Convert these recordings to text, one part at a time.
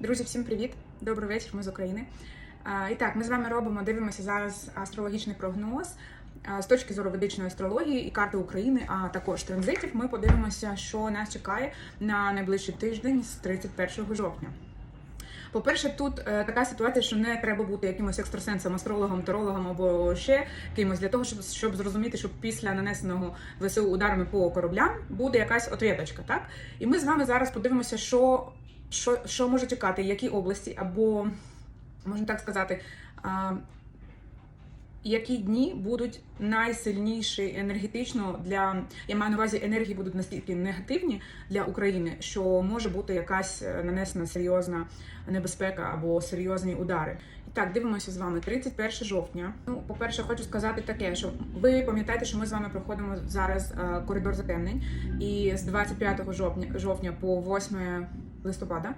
Друзі, всім привіт! Добрий вечір, ми з України. І так, ми з вами робимо, дивимося зараз астрологічний прогноз з точки зору ведичної астрології і карти України, а також транзитів. Ми подивимося, що нас чекає на найближчий тиждень з 31 жовтня. По-перше, тут е, така ситуація, що не треба бути якимось екстрасенсом, астрологом, тарологом або ще кимось для того, щоб, щоб зрозуміти, що після нанесеного ВСУ ударами по кораблям буде якась ответочка, так? І ми з вами зараз подивимося, що, що, що може чекати, які області, або можна так сказати, а, які дні будуть найсильніші енергетично для я маю на увазі енергії будуть настільки негативні для України, що може бути якась е, нанесена серйозна небезпека або серйозні удари. І так, дивимося з вами 31 жовтня. Ну, по-перше, хочу сказати таке, що ви пам'ятаєте, що ми з вами проходимо зараз е, коридор затемнень, і з 25 жовтня, жовтня по 8 листопада.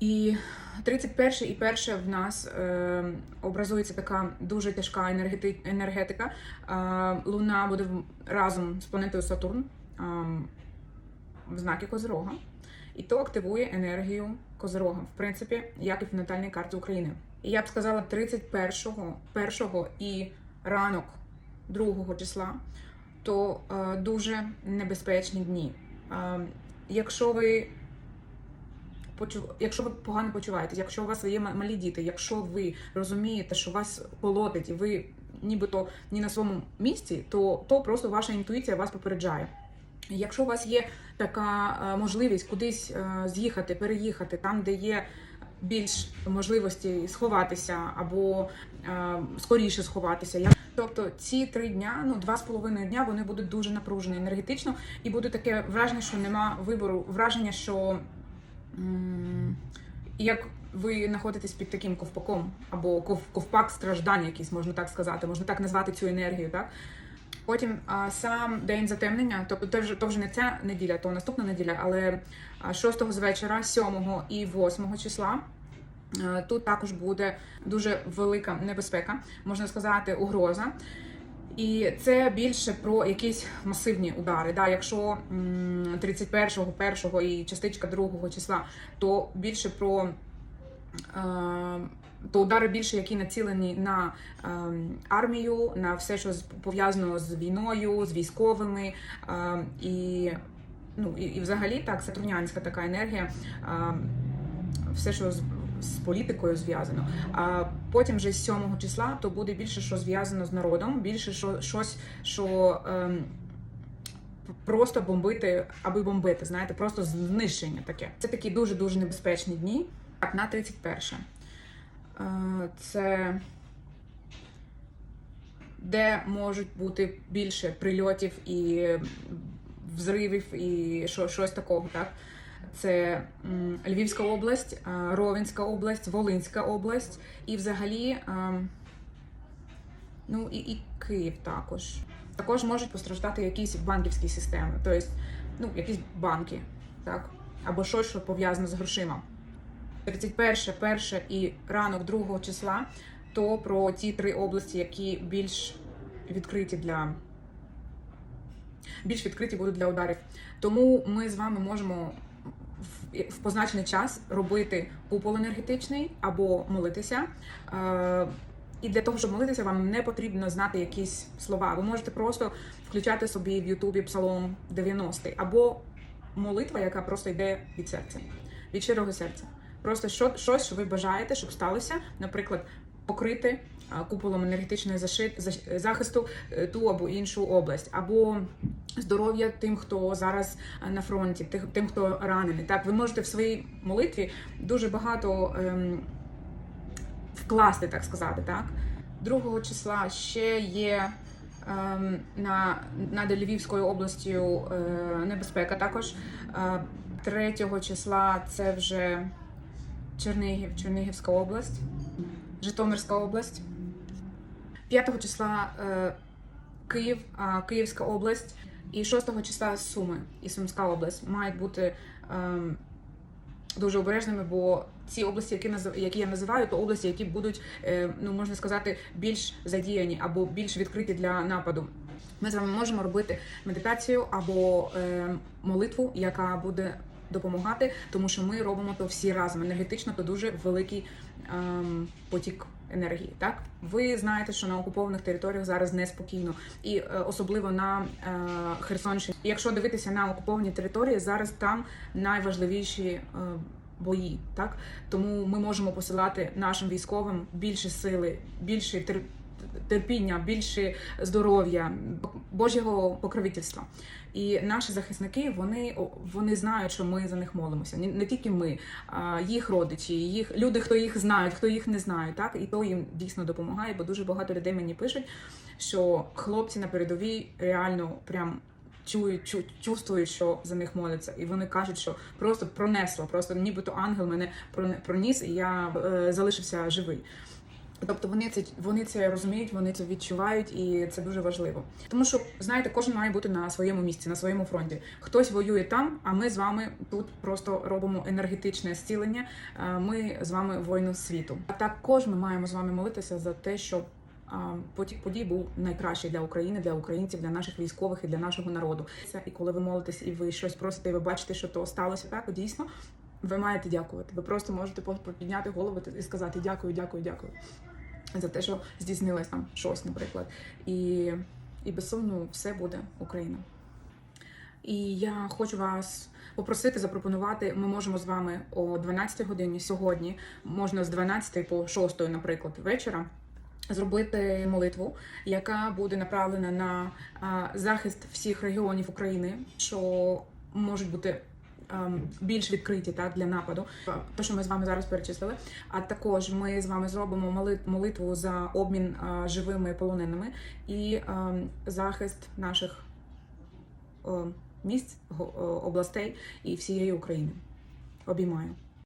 І 31 і перше в нас е, образується така дуже тяжка енергети- енергетика. Е, Луна буде разом з планетою Сатурн е, в знакі Козирога. І то активує енергію Козирога, в принципі, як і в натальній карті України. І я б сказала, 31-го, 1 і ранок 2 числа то е, дуже небезпечні дні. Е, якщо ви. Якщо ви погано почуваєтесь, якщо у вас є малі діти, якщо ви розумієте, що вас полотить, і ви нібито ні на своєму місці, то, то просто ваша інтуїція вас попереджає. Якщо у вас є така е, можливість кудись е, з'їхати, переїхати, там, де є більш можливості сховатися або е, скоріше сховатися, тобто ці три дня, ну два з половиною дня, вони будуть дуже напружені енергетично, і буде таке враження, що нема вибору, враження, що як ви знаходитесь під таким ковпаком, або ковпак страждань, якийсь, можна так сказати, можна так назвати цю енергію, так? Потім сам день затемнення, тобто то вже, не ця неділя, то наступна неділя, але 6 з вечора, 7 і 8 числа. Тут також буде дуже велика небезпека, можна сказати, угроза. І це більше про якісь масивні удари. Да, якщо 31-го, 1-го і частичка 2 числа, то більше про е, то удари більше, які націлені на е, армію, на все, що пов'язано з війною, з військовими е, і. Ну і, і взагалі так, сатурнянська така енергія, все, що з, політикою зв'язано. А потім вже з 7 числа то буде більше, що зв'язано з народом, більше що щось, що ем, просто бомбити, аби бомбити, знаєте, просто знищення таке. Це такі дуже дуже небезпечні дні. Так, на 31. Е, Це де можуть бути більше прильотів і взривів, і що, щось такого, так? Це Львівська область, Ровенська область, Волинська область і взагалі ну і, і Київ також. Також можуть постраждати якісь банківські системи, тобто ну, якісь банки, так? або щось, що пов'язане з грошима. 31, 1 і ранок 2 числа, то про ті три області, які більш відкриті для більш відкриті будуть для ударів. Тому ми з вами можемо в, позначений час робити купол енергетичний або молитися. Е, і для того, щоб молитися, вам не потрібно знати якісь слова. Ви можете просто включати собі в Ютубі Псалом 90 або молитва, яка просто йде від серця, від щирого серця. Просто щось, що ви бажаєте, щоб сталося, наприклад, покрити куполом енергетичного захисту е, ту або іншу область, або здоров'я тим, хто зараз на фронті, тим, хто ранений. Так, ви можете в своїй молитві дуже багато ем, вкласти, так сказати, так. 2 числа ще є ем, на, над Львівською областю е, небезпека також. Е, 3 числа це вже Чернігів, Чернігівська область, Житомирська область. 5 числа е, Київ, Київська область. І 6 числа Суми і Сумська область мають бути ем, дуже обережними, бо ці області, які які я називаю, то області, які будуть, е, ну можна сказати, більш задіяні або більш відкриті для нападу. Ми з вами можемо робити медитацію або е, молитву, яка буде допомагати, тому що ми робимо то всі разом. Енергетично то дуже великий ем, потік енергії. Так, ви знаєте, що на окупованих територіях зараз неспокійно, і е, особливо на е, Херсонщині. І якщо дивитися на окуповані території, зараз там найважливіші. Е, Бої, так тому ми можемо посилати нашим військовим більше сили, більше терпіння, більше здоров'я, Божого покровительства. І наші захисники вони, вони знають, що ми за них молимося. Не, тільки ми, а їх родичі, їх люди, хто їх знають, хто їх не знає, так і то їм дійсно допомагає, бо дуже багато людей мені пишуть, що хлопці на передовій реально прям. Чують, чу, чувствують, що за них моляться, і вони кажуть, що просто пронесло, просто нібито ангел мене проніс, і я е, залишився живий. Тобто вони це вони це розуміють, вони це відчувають, і це дуже важливо. Тому що знаєте, кожен має бути на своєму місці, на своєму фронті. Хтось воює там, а ми з вами тут просто робимо енергетичне зцілення. Ми з вами воїни світу. А також ми маємо з вами молитися за те, щоб потік подій був найкращий для України, для українців, для наших військових і для нашого народу. І коли ви молитесь, і ви щось просите, і ви бачите, що то сталося так, дійсно. Ви маєте дякувати. Ви просто можете підняти голову і сказати дякую, дякую, дякую за те, що здійснилось там щось, наприклад. І, і без сумніву все буде Україна. І я хочу вас попросити запропонувати. Ми можемо з вами о 12 годині сьогодні, можна з 12 по 6, наприклад, вечора. Зробити молитву, яка буде направлена на захист всіх регіонів України, що можуть бути більш відкриті так для нападу. то що ми з вами зараз перечислили. А також ми з вами зробимо моли- молитву за обмін живими полоненими і ем, захист наших е, місць, е, областей і всієї України. Обіймаю.